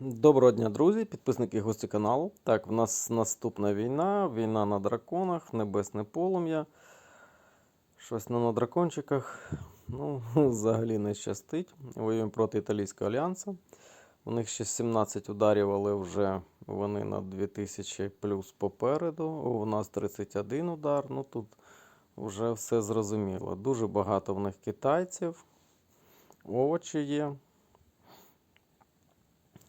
Доброго дня, друзі, підписники гості каналу. Так, в нас наступна війна, війна на драконах, небесне полум'я. Щось на, дракончиках. Ну, взагалі не щастить. Воюємо проти Італійського альянсу. У них ще 17 ударів, але вже вони на 2000 плюс попереду. У нас 31 удар. Ну тут вже все зрозуміло. Дуже багато в них китайців. Овочі є.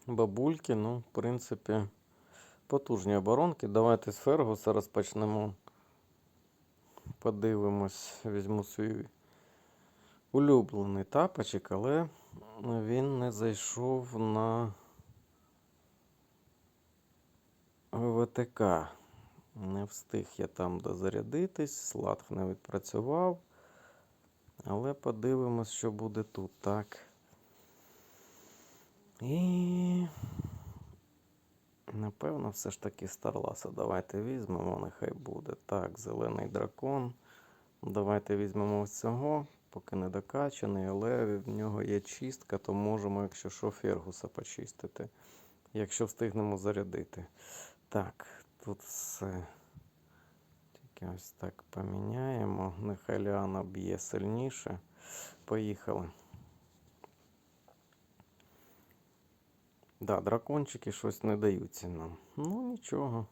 Бабульки, ну, в принципі, потужні оборонки. Давайте з Фергуса розпочнемо. Подивимось, візьму свій улюблений тапочок, але він не зайшов на ВТК. Не встиг я там дозарядитись, Сладх не відпрацював. Але подивимось, що буде тут. Так. І. Напевно, все ж таки Старласа давайте візьмемо, нехай буде. Так, зелений дракон. Давайте візьмемо ось цього, поки не докачаний, але в нього є чистка, то можемо, якщо що, Фергуса почистити. Якщо встигнемо зарядити. Так, тут все. Тільки ось так поміняємо. Нехай Ліана б'є сильніше. Поїхали. Да, дракончики щось не даються нам. Ну нічого.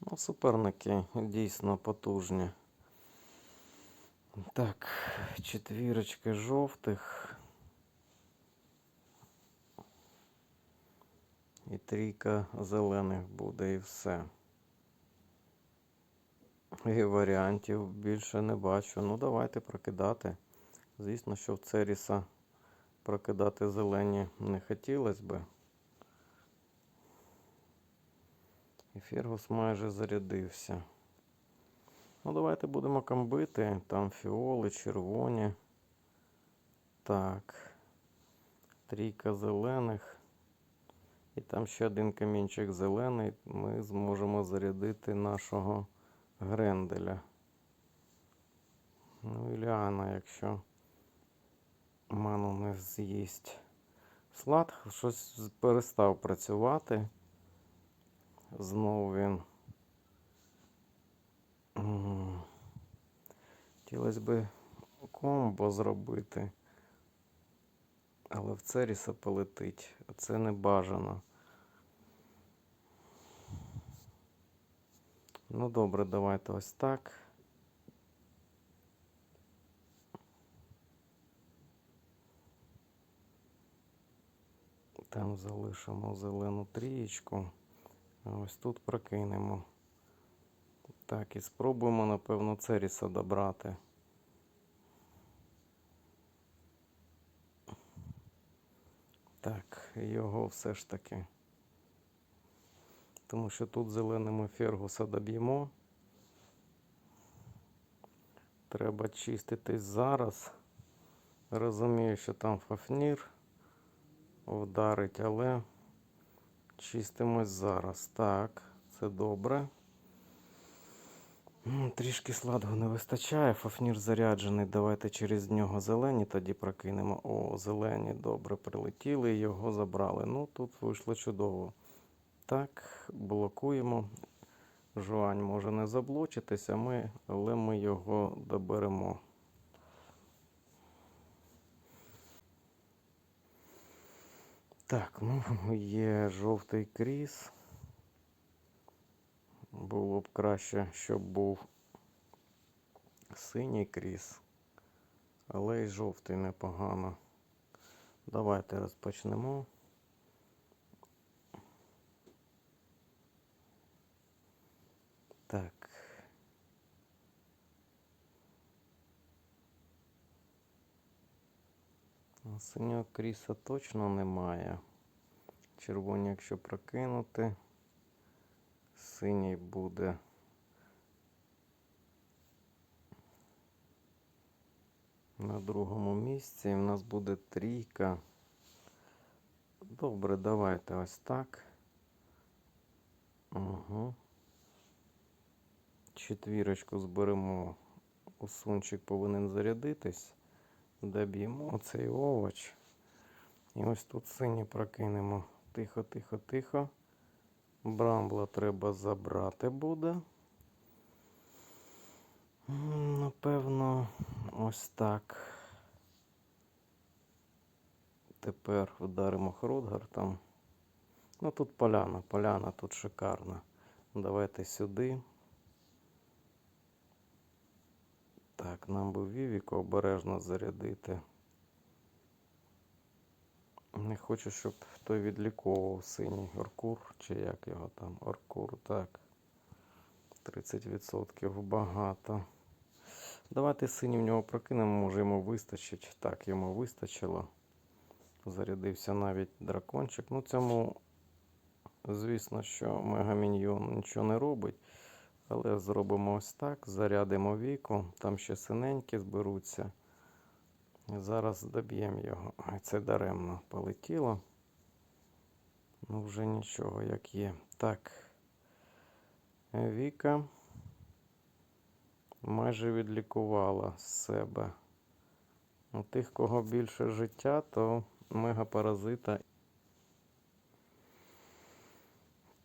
Ну, суперники дійсно потужні. Так, четвірочки жовтих. І трійка зелених буде і все. І варіантів більше не бачу. Ну, давайте прокидати. Звісно, що в Церіса прокидати зелені не хотілося би. І Фергус майже зарядився. Ну, давайте будемо камбити. Там фіоли, червоні. Так. Трійка зелених. І там ще один камінчик зелений. Ми зможемо зарядити нашого Гренделя. Ну, Іліана, якщо ману не з'їсть. Слад щось перестав працювати. Знову він. Хотілося би комбо зробити. Але в Церіса полетить. А це не бажано. Ну добре, давайте ось так. Там залишимо зелену трієчку. Ось тут прокинемо. Так, і спробуємо, напевно, Церіса добрати. Так, його все ж таки. Тому що тут зеленими Фергуса доб'ємо. Треба чиститись зараз. Розумію, що там Фафнір вдарить, але чистимось зараз. Так, це добре. Трішки сладого не вистачає. Фафнір заряджений. Давайте через нього зелені тоді прокинемо. О, зелені добре прилетіли і його забрали. Ну, тут вийшло чудово. Так, блокуємо. Жуань може не заблочитися, ми, але ми його доберемо. Так, ну є жовтий кріс. Було б краще, щоб був синій кріс, але й жовтий непогано. Давайте розпочнемо. Синього кріса точно немає. Червоні, якщо прокинути, синій буде. На другому місці і в нас буде трійка. Добре, давайте ось так. Угу. Четвірочку зберемо. Усунчик повинен зарядитись. Доб'ємо цей овоч. І ось тут сині прокинемо. Тихо, тихо, тихо. Брамбла треба забрати буде. Напевно, ось так. Тепер вдаримо Хродгартом. Ну тут поляна, поляна тут шикарна. Давайте сюди. Так, нам би Вівіка обережно зарядити. Не хочу, щоб той відліковував синій Оркур, чи як його там, Оркур, так. 30% багато. Давайте синій в нього прокинемо, може йому вистачить. Так, йому вистачило. Зарядився навіть дракончик. Ну, цьому, звісно, що мегаміньйон нічого не робить. Але зробимо ось так. Зарядимо віку. Там ще синенькі зберуться. Зараз доб'ємо його. Це даремно полетіло. Ну, вже нічого, як є. Так. Віка майже відлікувала себе. У тих, кого більше життя, то мегапаразита.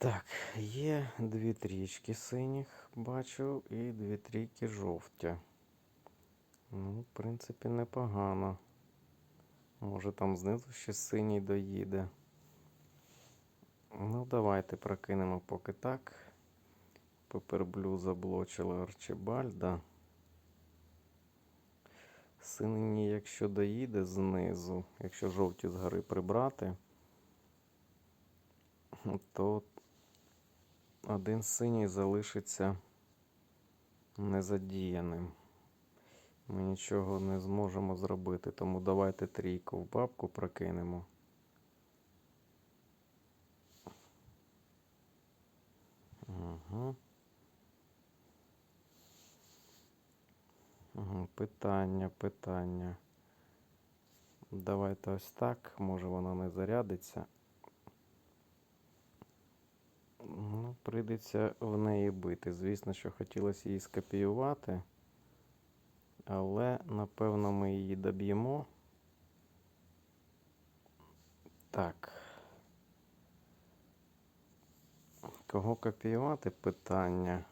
Так, є дві трічки синіх, бачу, і дві трійки жовті. Ну, в принципі, непогано. Може там знизу ще синій доїде. Ну, давайте прокинемо поки так. Пеперблю заблочили Арчибальда. Синій, якщо доїде знизу, якщо жовті згори прибрати, то один синій залишиться незадіяним. Ми нічого не зможемо зробити, тому давайте трійку в бабку прокинемо. Угу. Угу. Питання, питання. Давайте ось так. Може воно не зарядиться. Ну, прийдеться в неї бити. Звісно, що хотілося її скопіювати. Але, напевно, ми її доб'ємо. Так. Кого копіювати питання?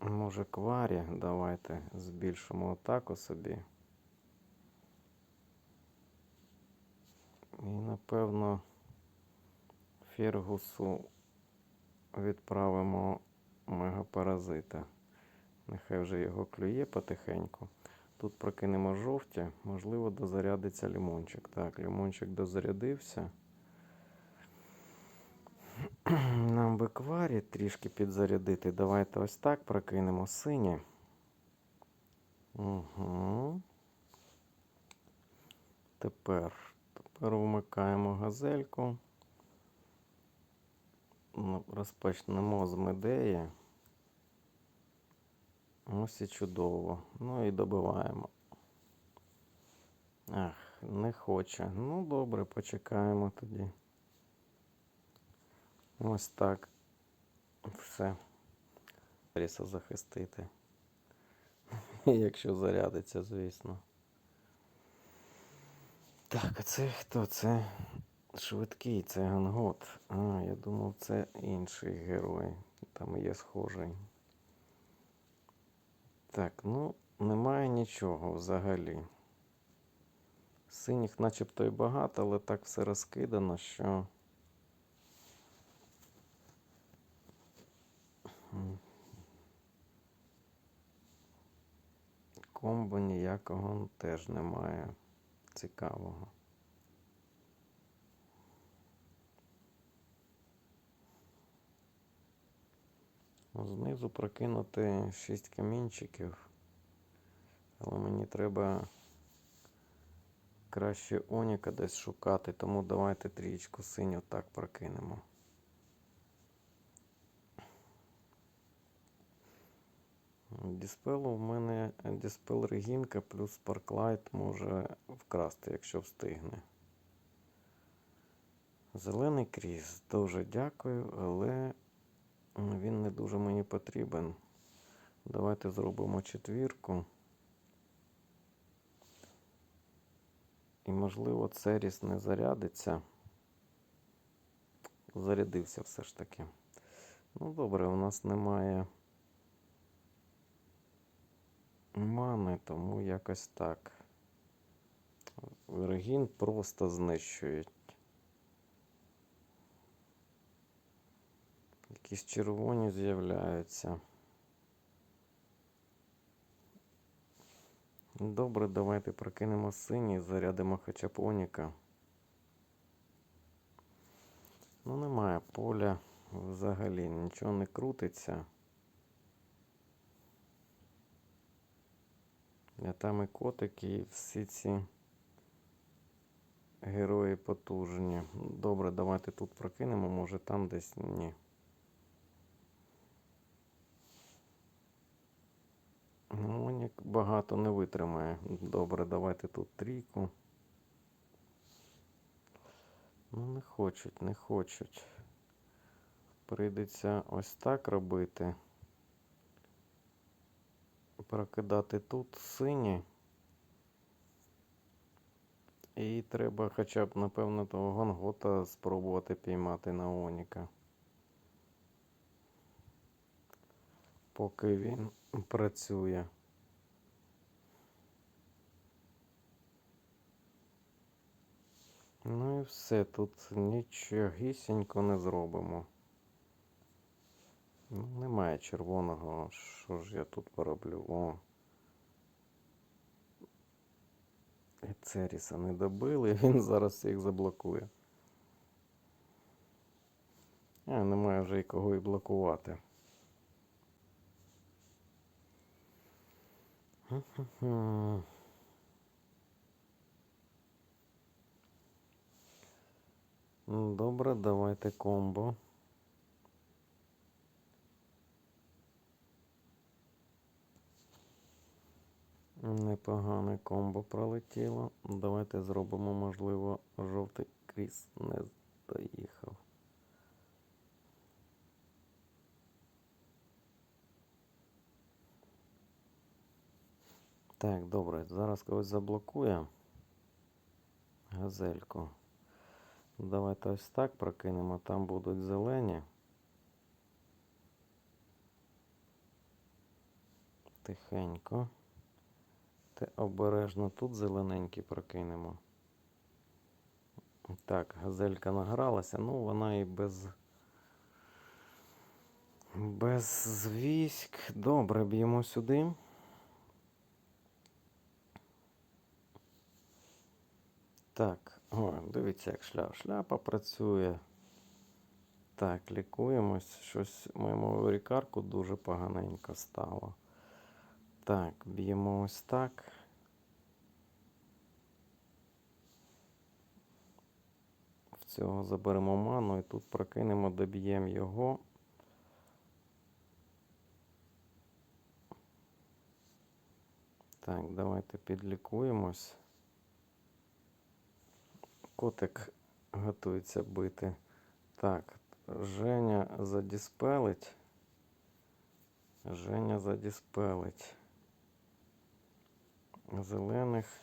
Може, кварі? Давайте збільшимо атаку собі. І, напевно, Фергусу відправимо мегапаразита. Нехай вже його клює потихеньку. Тут прокинемо жовті, можливо, дозарядиться лімончик. Так, лімончик дозарядився. Нам би кварі трішки підзарядити. Давайте ось так прокинемо сині. Угу. Тепер, тепер вмикаємо газельку. Ну, Розпочнемо з медеї. Ось і чудово. Ну і добиваємо. Ах, не хоче. Ну, добре, почекаємо тоді. Ось так. Все. Ріса захистити. Якщо зарядиться, звісно. Так, а це хто? Це швидкий, це Гангот. А, я думав, це інший герой. Там є схожий. Так, ну, немає нічого взагалі. Синіх начебто і багато, але так все розкидано, що. Комбо ніякого теж немає цікавого. Знизу прокинути 6 камінчиків. Але мені треба краще Оніка десь шукати, тому давайте трієчку синю так прокинемо. Діспелу в мене е, діспел регінка плюс спарклайт може вкрасти, якщо встигне. Зелений кріс. Дуже дякую, але він не дуже мені потрібен. Давайте зробимо четвірку. І, можливо, Церіс не зарядиться. Зарядився все ж таки. Ну, добре, у нас немає мани, тому якось так. Регін просто знищують. Якісь червоні з'являються. Добре, давайте прокинемо синій, зарядимо хоча б Оніка. Ну, немає поля взагалі, нічого не крутиться. А там і котики, і всі ці герої потужні. Добре, давайте тут прокинемо, може там десь ні. Ну, Онік багато не витримає. Добре, давайте тут трійку. Ну, не хочуть, не хочуть. Прийдеться ось так робити. Прокидати тут сині. І треба хоча б, напевно, того гонгота спробувати піймати на Оніка. Поки він працює. Ну і все, тут нічогісінько не зробимо. Ну, немає червоного. Що ж я тут пороблю? О. І Церіса не добили, він зараз їх заблокує. А, немає вже і кого і блокувати. Добре, давайте комбо. Непогане комбо пролетіло. Давайте зробимо, можливо, жовтий кріс не доїхав. Так, добре, зараз когось заблокує. Газельку. Давайте ось так прокинемо, там будуть зелені. Тихенько. Те обережно тут зелененькі прокинемо. Так, газелька награлася, ну вона і без. Без військ. Добре, б'ємо сюди. Так, о, дивіться, як шляпа. Шляпа працює. Так, лікуємось. Щось моєму рікарку дуже поганенько стало. Так, б'ємо ось так. В цього заберемо ману і тут прокинемо, доб'ємо його. Так, давайте підлікуємось. Котик готується бити. Так, Женя задіспелить. Женя задіспелить. Зелених.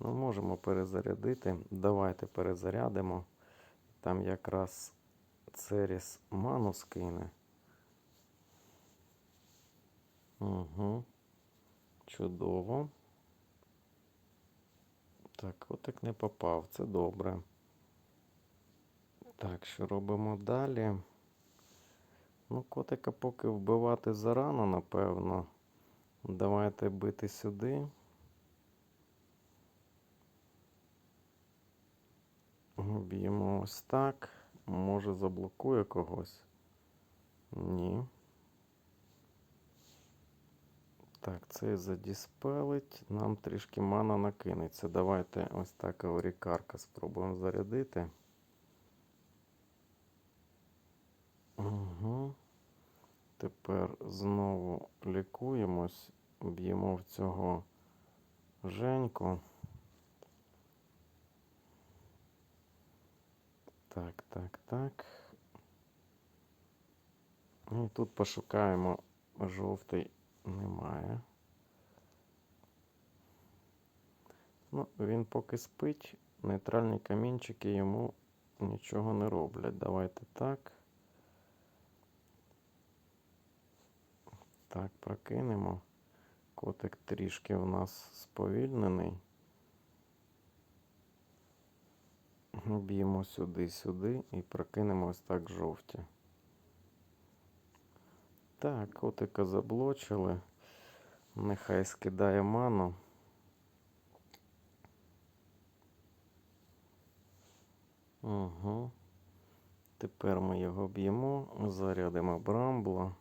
Ну, можемо перезарядити. Давайте перезарядимо. Там якраз Церіс ману скине. Угу. Чудово. Так, котик не попав, це добре. Так, що робимо далі? Ну, котика поки вбивати зарано, напевно. Давайте бити сюди. Б'ємо ось так. Може заблокує когось. Ні. Так, цей задіспелить. Нам трішки мана накинеться. Давайте ось так аурікарка спробуємо зарядити. Угу. Тепер знову лікуємось, б'ємо в цього Женьку. Так, так, так. І тут пошукаємо жовтий немає. Ну, він поки спить, нейтральні камінчики йому нічого не роблять. Давайте так. Так, прокинемо. Котик трішки у нас сповільнений. Б'ємо сюди, сюди і прокинемо ось так жовті. Так, котика заблочили. Нехай скидає ману. Угу. Тепер ми його б'ємо, зарядимо брамбла.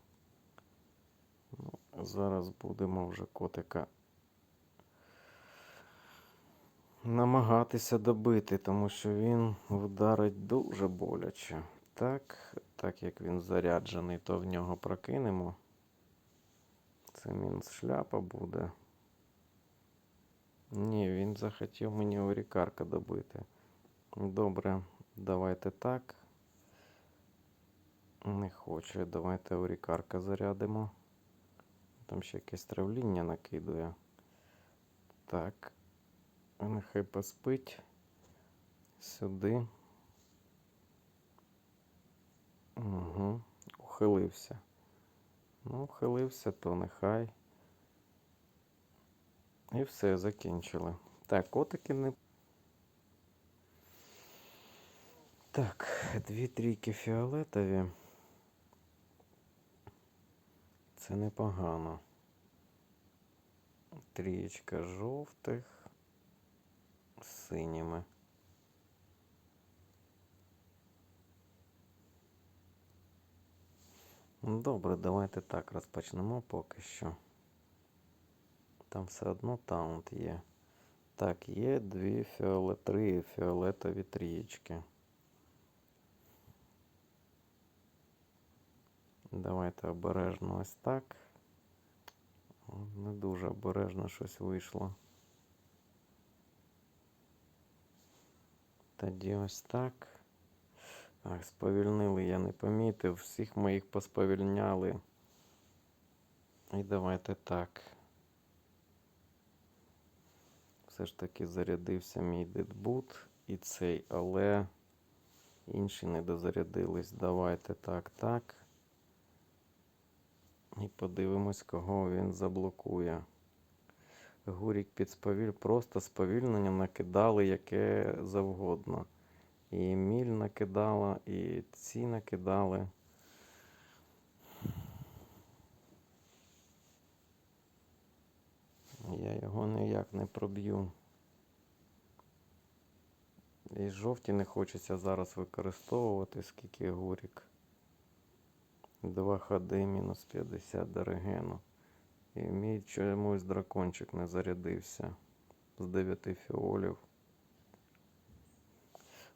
Зараз будемо вже котика намагатися добити, тому що він вдарить дуже боляче. Так, так як він заряджений, то в нього прокинемо. Це мінус шляпа буде. Ні, він захотів мені орікарка добити. Добре, давайте так. Не хоче. Давайте орікарка зарядимо. Там ще якесь травління накидує. Так. Нехай поспить. Сюди. Угу. Ухилився. Ну, ухилився, то нехай. І все, закінчили. Так, котики не. Так, дві трійки фіолетові. Це непогано. Трієчка жовтих з синіми. Ну, Добре, давайте так розпочнемо поки що. Там все одно таунт є. Так, є дві фіолет, три фіолетові трієчки. Давайте обережно ось так. Не дуже обережно щось вийшло. Тоді ось так. Ах, сповільнили, я не помітив. Всіх моїх посповільняли. І давайте так. Все ж таки зарядився мій дедбут і цей, але інші не дозарядились. Давайте так, так. І подивимось, кого він заблокує. Гурік під сповіль, просто сповільнення накидали яке завгодно. І міль накидала, і ці накидали. Я його ніяк не проб'ю. І жовті не хочеться зараз використовувати, скільки гурік. Два ходи мінус 50 до регену. І мій чомусь дракончик не зарядився з 9 фіолів.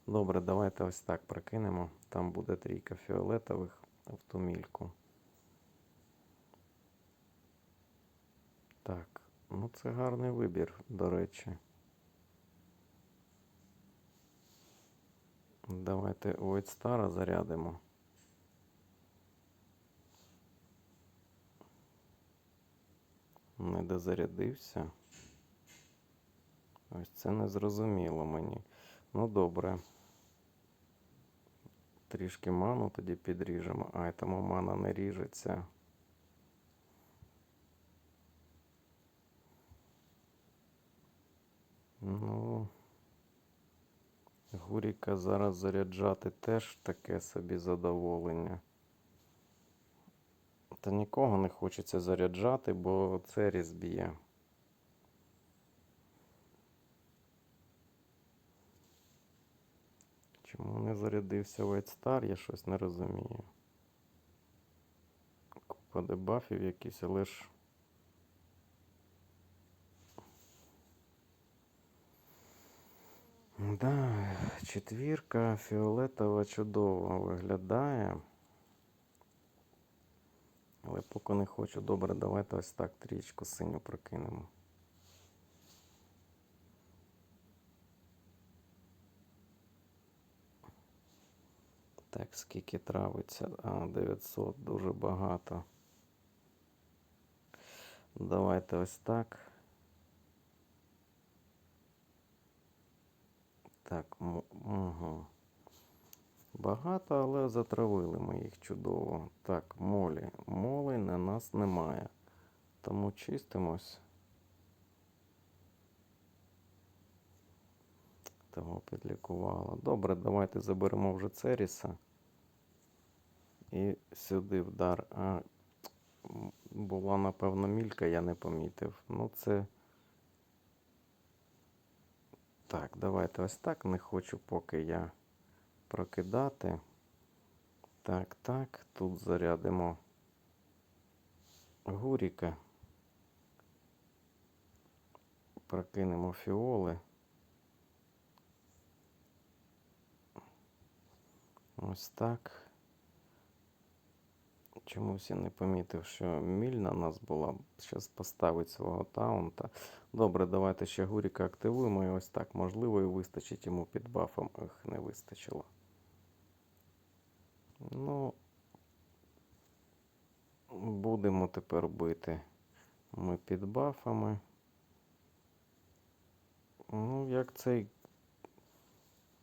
Добре, давайте ось так прокинемо. Там буде трійка фіолетових в ту мільку. Так, ну це гарний вибір, до речі. Давайте Star зарядимо. Не дозарядився. Ось це не зрозуміло мені. Ну добре. Трішки ману тоді підріжемо. А, тому мана не ріжеться. Ну, Гуріка зараз заряджати теж таке собі задоволення. Та нікого не хочеться заряджати, бо це різб'є. Чому не зарядився White Star, я щось не розумію. Купа дебафів якісь, але ж. Да, четвірка фіолетова чудово виглядає. Але поки не хочу. Добре, давайте ось так трічку синю прокинемо. Так, скільки травиться? А, 900, дуже багато. Давайте ось так. Так, угу. Багато, але затравили ми їх чудово. Так, молі. Молей на нас немає. Тому чистимось. Того підлікувала. Добре, давайте заберемо вже Церіса. І сюди вдар. А, була, напевно, мілька, я не помітив. Ну, це. Так, давайте ось так. Не хочу поки я прокидати. Так, так. Тут зарядимо гуріка. Прокинемо фіоли. Ось так. Чомусь я не помітив, що міль на нас була. Зараз поставить свого таунта. Добре, давайте ще Гуріка активуємо. І ось так. Можливо, і вистачить йому під бафом. Ех, не вистачило. Ну, будемо тепер бити. Ми під бафами. Ну, як цей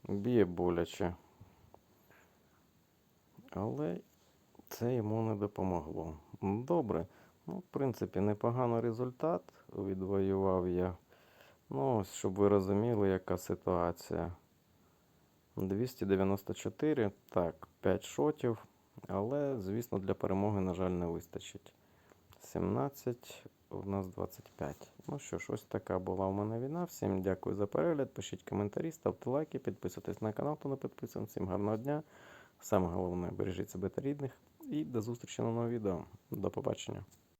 б'є боляче. Але це йому не допомогло. Добре. Ну, в принципі, непоганий результат відвоював я. Ну, ось, щоб ви розуміли, яка ситуація. 294, так, 5 шотів. Але, звісно, для перемоги, на жаль, не вистачить. 17, у нас 25. Ну що ж, ось така була у мене війна. Всім дякую за перегляд. Пишіть коментарі, ставте лайки, підписуйтесь на канал, хто не підписаний. Всім гарного дня. Саме головне, бережіть себе та рідних. І до зустрічі на новому відео. До побачення.